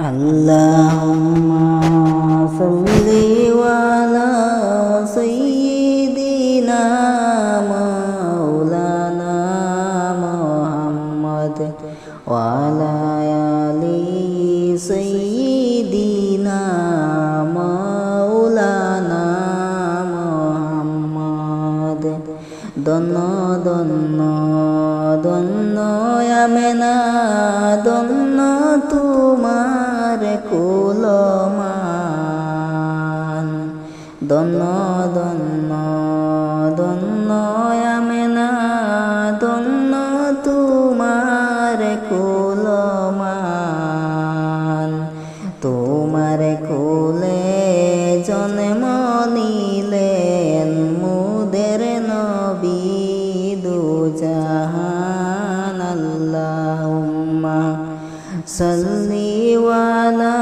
اللهم صل على سيدنا مولانا محمد وعلى آل سيدنا مولانا محمد দন্ন দন্ন দন্ন আমেনা দন্ন তোমার দন্ন তোমার কুলমান। তোমার কোলে জন্ম নিলেন মুদের নবী দুজাহান আল্লাহুম্মা। সাল্লি ওয়ালা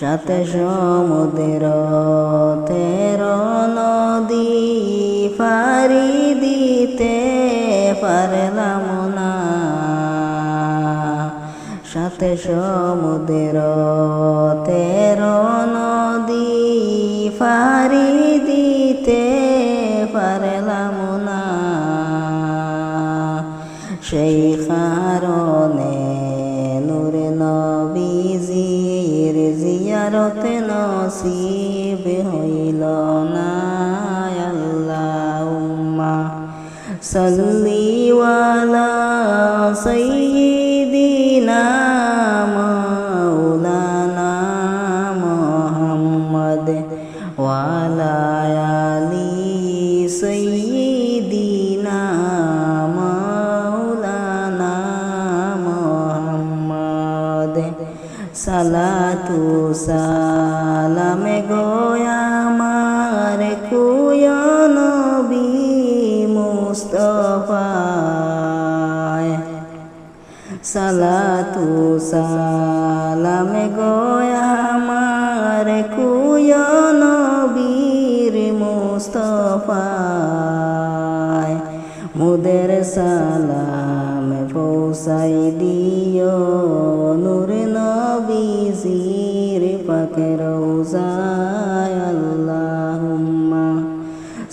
সাত সমুদ্র, তের নদী ফারি দিতে পারলাম না। সাত সমুদ্র, তের নদী ফারি দিতে পারলাম না। সেই জিয়ারত নসিব হইল না, আল্লাহুম্মা সাল্লি ওয়ালা সাইয়্যিদিনা মাওলানা মুহাম্মদ ওয়ালা আলি সাইয়্যিদিনা মাওলানা মুহাম্মদ সালাতু সালামে গোয়ামার কুয়া নবী মুস্তফায় সালাতু সালামে গোয়ামার কুয়া নবীর মুস্তফায় মুদের সালাম পৌঁছাই দিও নূর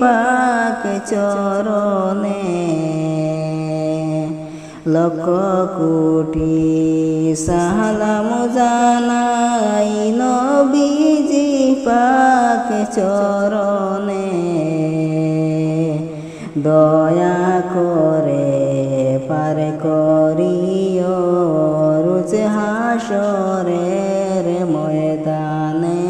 পাক চরণে। লক্ষ কোটি সালাম জানাই নবীজি পাক চরণে। দয়া করে পার করিও রুজ হাসরের ময়দানে।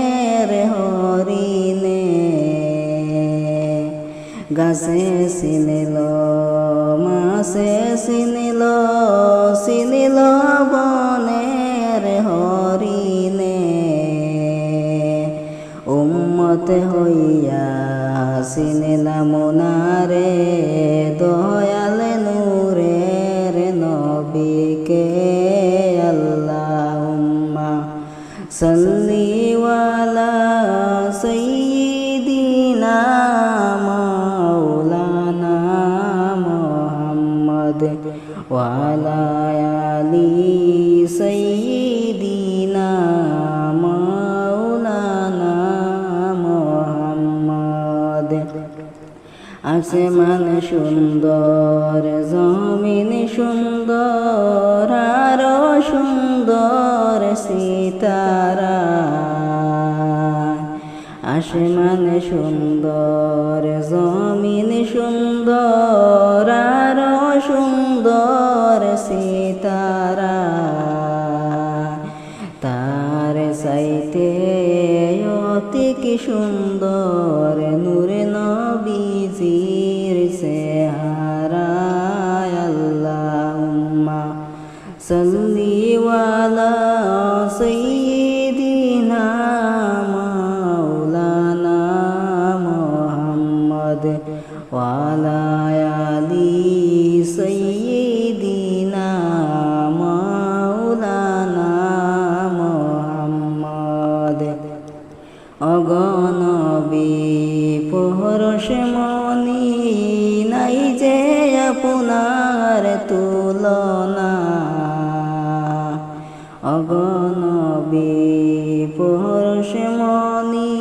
গাছে চিনিল মাছে চিনিল চিনিল বনের হরিণে। উম্মত হইয়া চিনিলাম নারে দয়াল وعلى آل سيدنا مولانا محمد আসমান সুন্দর জমিন সুন্দর আরো সুন্দর সীতারা আসমান সুন্দর জমিন সুন্দর সাইতে অতি কি সুন্দর নূরে নবীজির সেহারা আল্লাহুম্মা সাল্লি ওয়ালা তুলনা অগণবী পহরস মনি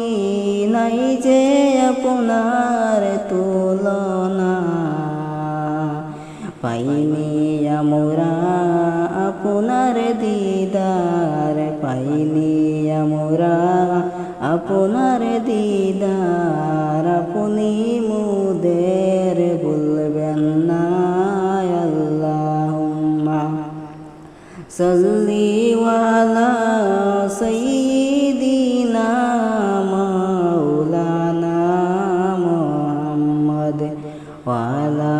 নাই যে আপনার তুলনা। পাইনি আমরা আপনার দিদার, পাইনি আমরা আপনার দিদার। আপনি মুদের বলবেন না। صلي وعلى سيدنا مولانا محمد وعلى